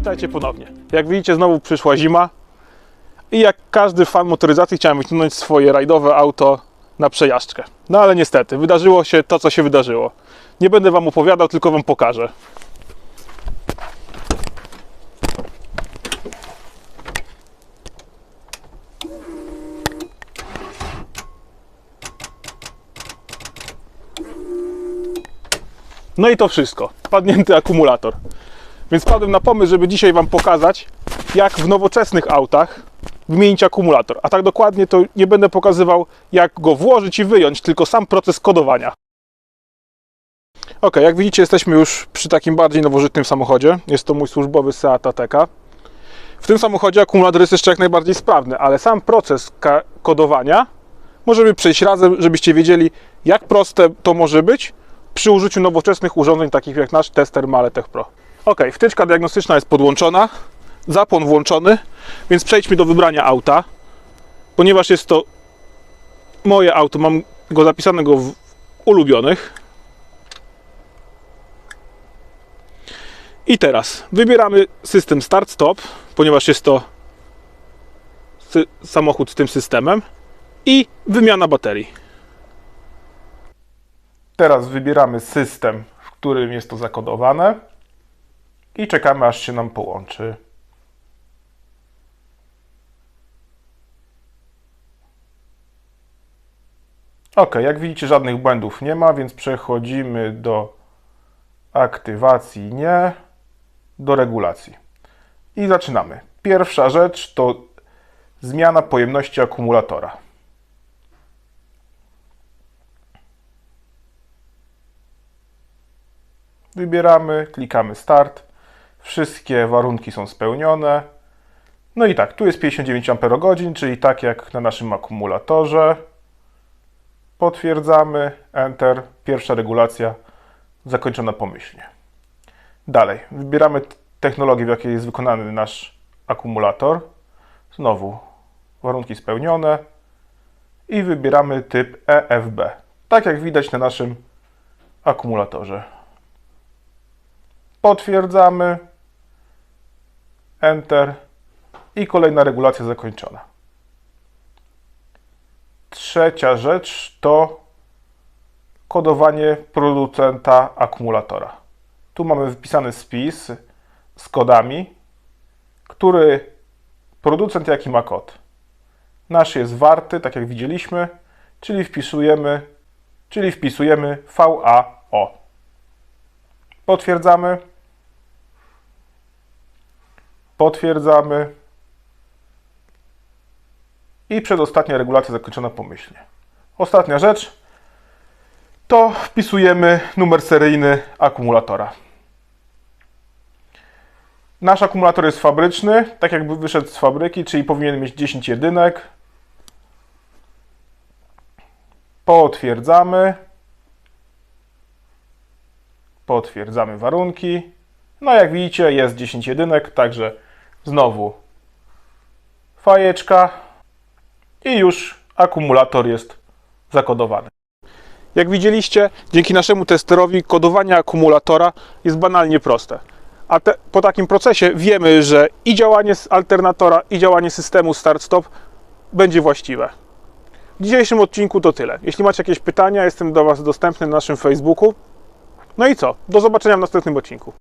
witajcie ponownie. Jak widzicie, znowu przyszła zima i jak każdy fan motoryzacji chciałem wyciągnąć swoje rajdowe auto na przejażdżkę. No ale niestety, wydarzyło się to, co się wydarzyło. Nie będę wam opowiadał, tylko wam pokażę. No i to wszystko. Padnięty akumulator. Więc padłem na pomysł, żeby dzisiaj Wam pokazać, jak w nowoczesnych autach wymienić akumulator. A tak dokładnie to nie będę pokazywał, jak go włożyć i wyjąć, tylko sam proces kodowania. Ok, jak widzicie, jesteśmy już przy takim bardziej nowożytnym samochodzie. Jest to mój służbowy Seat Ateca. W tym samochodzie akumulator jest jeszcze jak najbardziej sprawny, ale sam proces kodowania możemy przejść razem, żebyście wiedzieli, jak proste to może być przy użyciu nowoczesnych urządzeń takich jak nasz tester Maletech Pro. Ok, wtyczka diagnostyczna jest podłączona, zapłon włączony, więc przejdźmy do wybrania auta. Ponieważ jest to moje auto, mam go zapisanego w ulubionych. I teraz wybieramy system start-stop, ponieważ jest to samochód z tym systemem i wymiana baterii. Teraz wybieramy system, w którym jest to zakodowane i czekamy aż się nam połączy. Ok, jak widzicie żadnych błędów nie ma, więc przechodzimy do aktywacji nie, do regulacji. I zaczynamy. Pierwsza rzecz to zmiana pojemności akumulatora. Wybieramy, klikamy Start. Wszystkie warunki są spełnione. No i tak, tu jest 59 Ah, czyli tak jak na naszym akumulatorze. Potwierdzamy, Enter, pierwsza regulacja zakończona pomyślnie. Dalej, wybieramy technologię, w jakiej jest wykonany nasz akumulator. Znowu, warunki spełnione. I wybieramy typ EFB, tak jak widać na naszym akumulatorze. Potwierdzamy. Enter. I kolejna regulacja zakończona. Trzecia rzecz to kodowanie producenta akumulatora. Tu mamy wypisany spis z kodami, który producent jaki ma kod. Nasz jest warty, tak jak widzieliśmy, czyli wpisujemy, czyli wpisujemy VAO. Potwierdzamy. Potwierdzamy. I przedostatnia regulacja zakończona pomyślnie. Ostatnia rzecz to wpisujemy numer seryjny akumulatora. Nasz akumulator jest fabryczny, tak jakby wyszedł z fabryki, czyli powinien mieć 10 jedynek. Potwierdzamy. Potwierdzamy warunki. No jak widzicie jest 10 jedynek, także znowu fajeczka i już akumulator jest zakodowany. Jak widzieliście, dzięki naszemu testerowi kodowanie akumulatora jest banalnie proste. A te, po takim procesie wiemy, że i działanie alternatora, i działanie systemu start-stop będzie właściwe. W dzisiejszym odcinku to tyle. Jeśli macie jakieś pytania, jestem do Was dostępny na naszym Facebooku. No i co? Do zobaczenia w następnym odcinku.